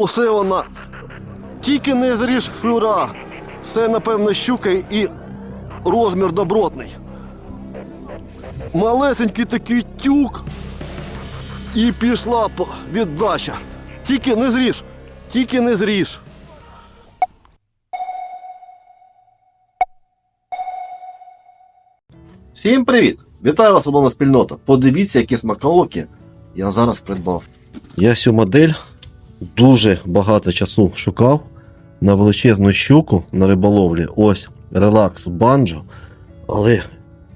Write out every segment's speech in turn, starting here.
Усе вона. Тільки не зріж флюра. Це, напевно, щука і розмір добротний. Малесенький такий тюк. І пішла по- віддача. Тільки не зріж. Тільки не зріж. Всім привіт! Вітаю вас, шановна спільнота. Подивіться, які смаколики я зараз придбав. Я цю модель дуже багато часу шукав на величезну щуку на риболовлі. Ось релакс банджо. Але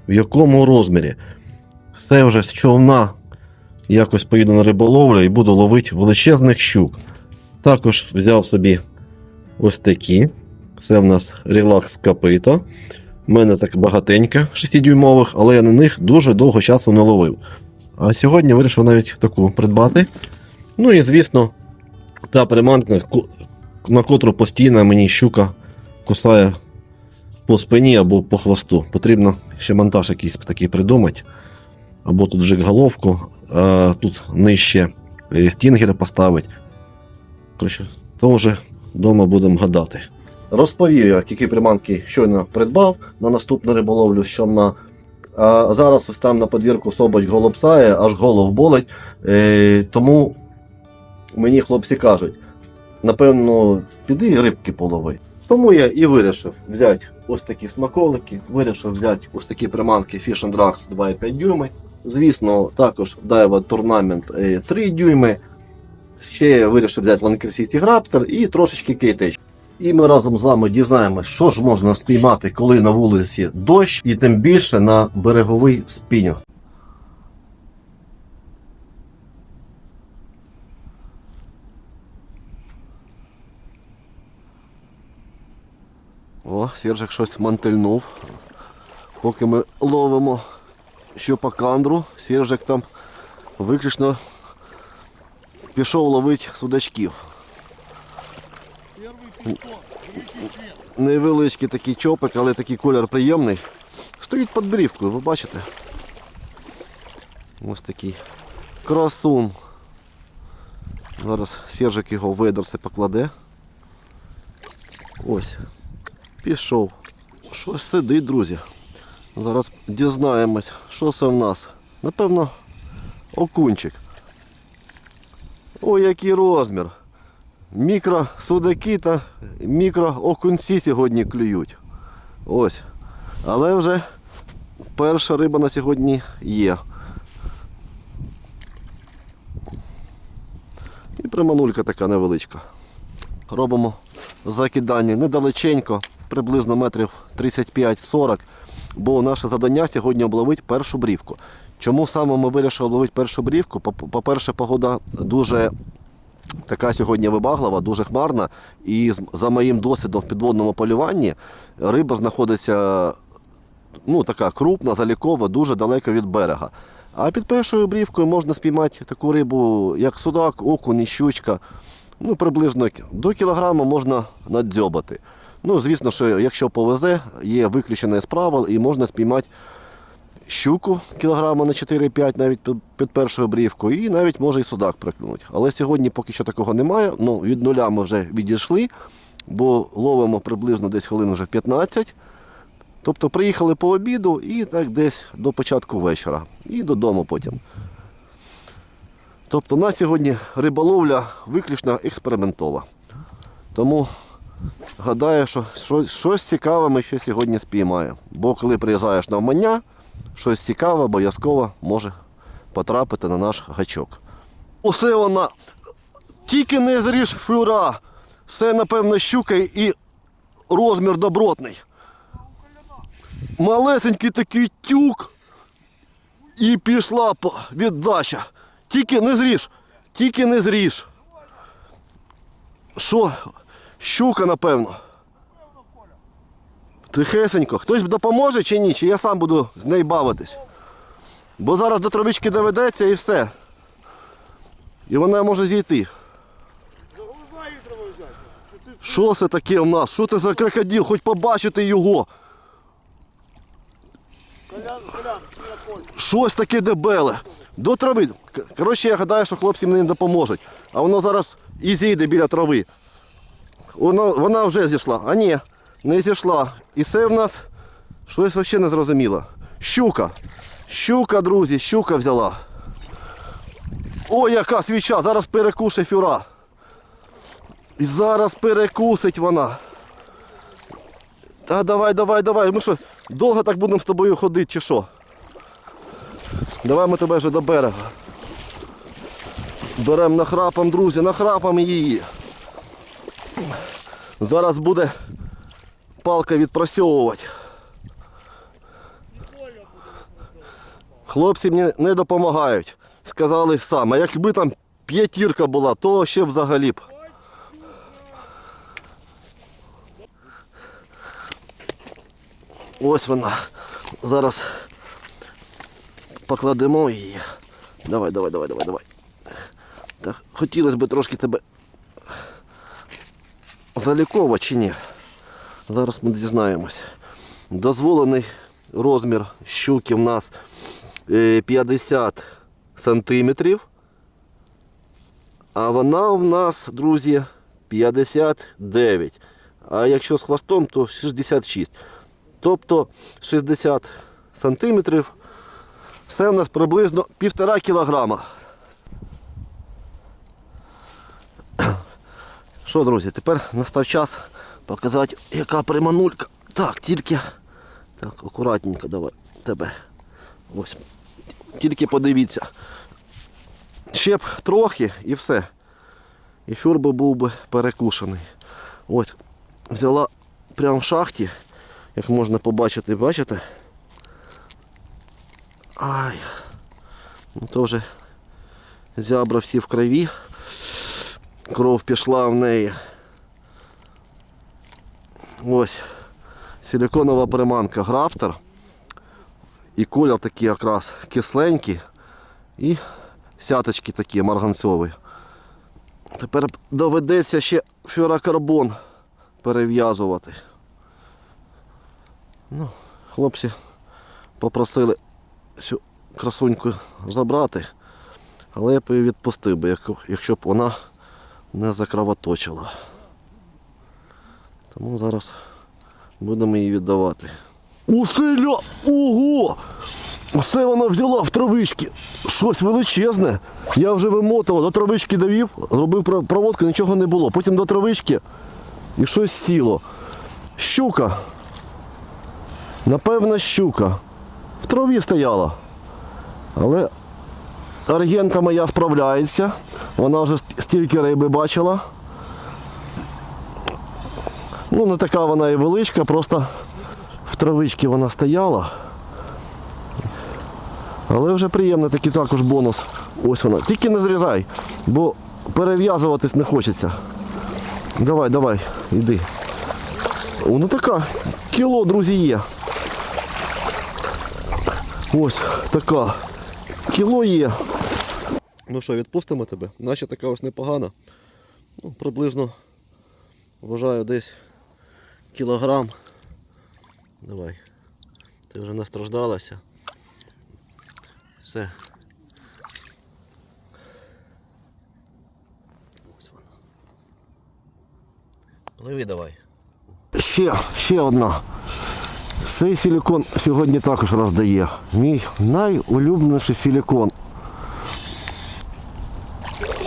в якому розмірі? Все вже з човна якось поїду на риболовлю і буду ловити величезних щук. Також взяв собі ось такі. Це в нас релакс капито. У мене так багатенько 6-дюймових, але я на них дуже довго часу не ловив. А сьогодні вирішив навіть таку придбати. Ну і звісно, та приманка, на котру постійно мені щука кусає по спині або по хвосту. Потрібно ще монтаж якийсь такий придумати. Або тут жик головку, а тут нижче е, стінгери поставити. Коротше, то вже вдома будемо гадати. Розповів я, які приманки щойно придбав на наступну риболовлю з човна. А зараз ось там на подвірку собач голубсає, аж голов болить. Е, тому мені хлопці кажуть, напевно, піди рибки полови. Тому я і вирішив взяти ось такі смаколики, вирішив взяти ось такі приманки Fish and Drags 2,5 дюйми. Звісно, також Daiwa Tournament е, 3 дюйми. Ще я вирішив взяти Lancer City Grabster і трошечки кейтеч. І ми разом з вами дізнаємося, що ж можна спіймати, коли на вулиці дощ, і тим більше на береговий спінінг. О, Сержик щось мантельнув. Поки ми ловимо щупакандру, Сержик там виключно пішов ловити судачків. Невеличкий такий чопик, але такий колір приємний. Стоїть під брівкою, ви бачите? Ось такий красун. Зараз Сержик його видерси покладе. Ось. Пішов. Щось сидить, друзі. Зараз дізнаємось, що це в нас. Напевно, окунчик. Ой, який розмір. Мікро судаки та мікро окунці сьогодні клюють. Ось. Але вже перша риба на сьогодні є. І приманулька така невеличка. Робимо закидання недалеченько, приблизно метрів 35-40, бо наше завдання сьогодні обловити першу брівку. Чому саме ми вирішили обловити першу брівку? По- По-перше, погода дуже така сьогодні вибаглива, дуже хмарна. І за моїм досвідом в підводному полюванні риба знаходиться ну, така крупна, залікова, дуже далеко від берега. А під першою брівкою можна спіймати таку рибу, як судак, окунь щучка. Ну, приблизно до кілограма можна надзьобати. Ну, звісно, що якщо повезе, є виключене з правил і можна спіймати щуку кілограма на 4-5 навіть під, першою брівкою, і навіть може і судак проклюнути. Але сьогодні поки що такого немає. Ну, від нуля ми вже відійшли, бо ловимо приблизно десь хвилин вже 15. Тобто приїхали по обіду і так десь до початку вечора. І додому потім. Тобто на сьогодні риболовля виключно експериментова. Тому гадаю, що щось, щось цікаве ми ще сьогодні спіймаємо. Бо коли приїжджаєш на вмання, щось цікаве обов'язково може потрапити на наш гачок. Усе вона. Тільки не зріж флюра. Це, напевно, щука і розмір добротний. Малесенький такий тюк. І пішла віддача. Тільки не зріж. Тільки не зріж. Що? Щука, напевно. Тихесенько. Хтось допоможе чи ні? Чи я сам буду з нею бавитись? Бо зараз до травички доведеться і все. І вона може зійти. Що це таке в нас? Що це за крокодил? Хоч побачити його. Щось таке дебеле. До трави. Коротше, я гадаю, що хлопці мені не допоможуть. А воно зараз і зійде біля трави. Воно, вона вже зійшла. А ні, не зійшла. І це в нас щось взагалі не зрозуміло. Щука. Щука, друзі, щука взяла. О, яка свіча, зараз перекуше фюра. І зараз перекусить вона. Та давай, давай, давай. Ми що, довго так будемо з тобою ходити чи що? Давай ми тебе вже до берега. Беремо нахрапом, друзі, нахрапом її. Зараз буде палка відпрацьовувати. Хлопці мені не допомагають. Сказали сам. А якби там п'ятірка була, то ще взагалі б. Ось вона. Зараз покладемо її. Давай, давай, давай, давай, давай. Так, хотілося б трошки тебе заліковувати чи ні. Зараз ми дізнаємось. Дозволений розмір щуки в нас е, 50 сантиметрів. А вона в нас, друзі, 59. А якщо з хвостом, то 66. Тобто 60 сантиметрів. Це в нас приблизно півтора кілограма. Що, друзі, тепер настав час показати, яка приманулька. Так, тільки. Так, акуратненько давай тебе. Ось. Тільки подивіться. Ще б трохи і все. І фюр би був би перекушений. Ось. Взяла прямо в шахті, як можна побачити, бачите? Ай. Ну то вже зябра всі в крові. Кров пішла в неї. Ось силиконова приманка графтер. І колір такий якраз кисленький. І сяточки такі марганцьові. Тепер доведеться ще фюрокарбон перев'язувати. Ну, хлопці попросили цю красуньку забрати, але я б її відпустив би, якщо б вона не закровоточила. Тому зараз будемо її віддавати. Усиля! Ого! Все вона взяла в травички. Щось величезне. Я вже вимотував, до травички довів, зробив проводку, нічого не було. Потім до травички і щось сіло. Щука. Напевно, щука. В траві стояла. Але аргента моя справляється. Вона вже стільки риби бачила. Ну, не така вона і величка, просто в травичці вона стояла. Але вже приємно такий також бонус. Ось вона. Тільки не зрізай, бо перев'язуватись не хочеться. Давай, давай, йди. Воно така. Кіло, друзі, є. Ось така. Кіло є. Ну що, відпустимо тебе? Наче така ось непогана. Ну, приблизно вважаю десь кілограм. Давай. Ти вже настраждалася. Все. Ось вона. Пливи давай. Ще, ще одна. Цей силікон сьогодні також роздає. Мій найулюбленіший силікон.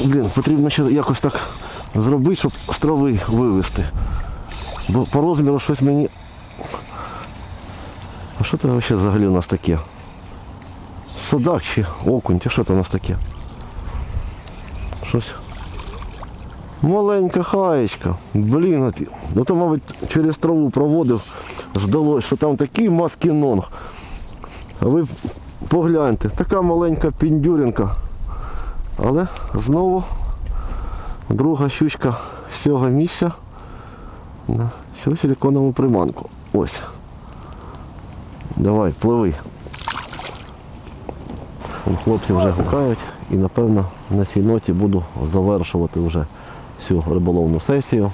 Блін, потрібно ще якось так зробити, щоб з вивезти. Бо по розміру щось мені. А що це взагалі взагалі у нас таке? Судак чи окунь, чи що це у нас таке? Щось. Маленька хаєчка. Блін, ну то, мабуть, через траву проводив, здалося, що там такий маскінонг. А ви погляньте, така маленька піндюринка. Але знову друга щучка з цього місця на цю силиконову приманку. Ось. Давай, пливи. Хлопці вже гукають і напевно на цій ноті буду завершувати вже всю риболовну сесію.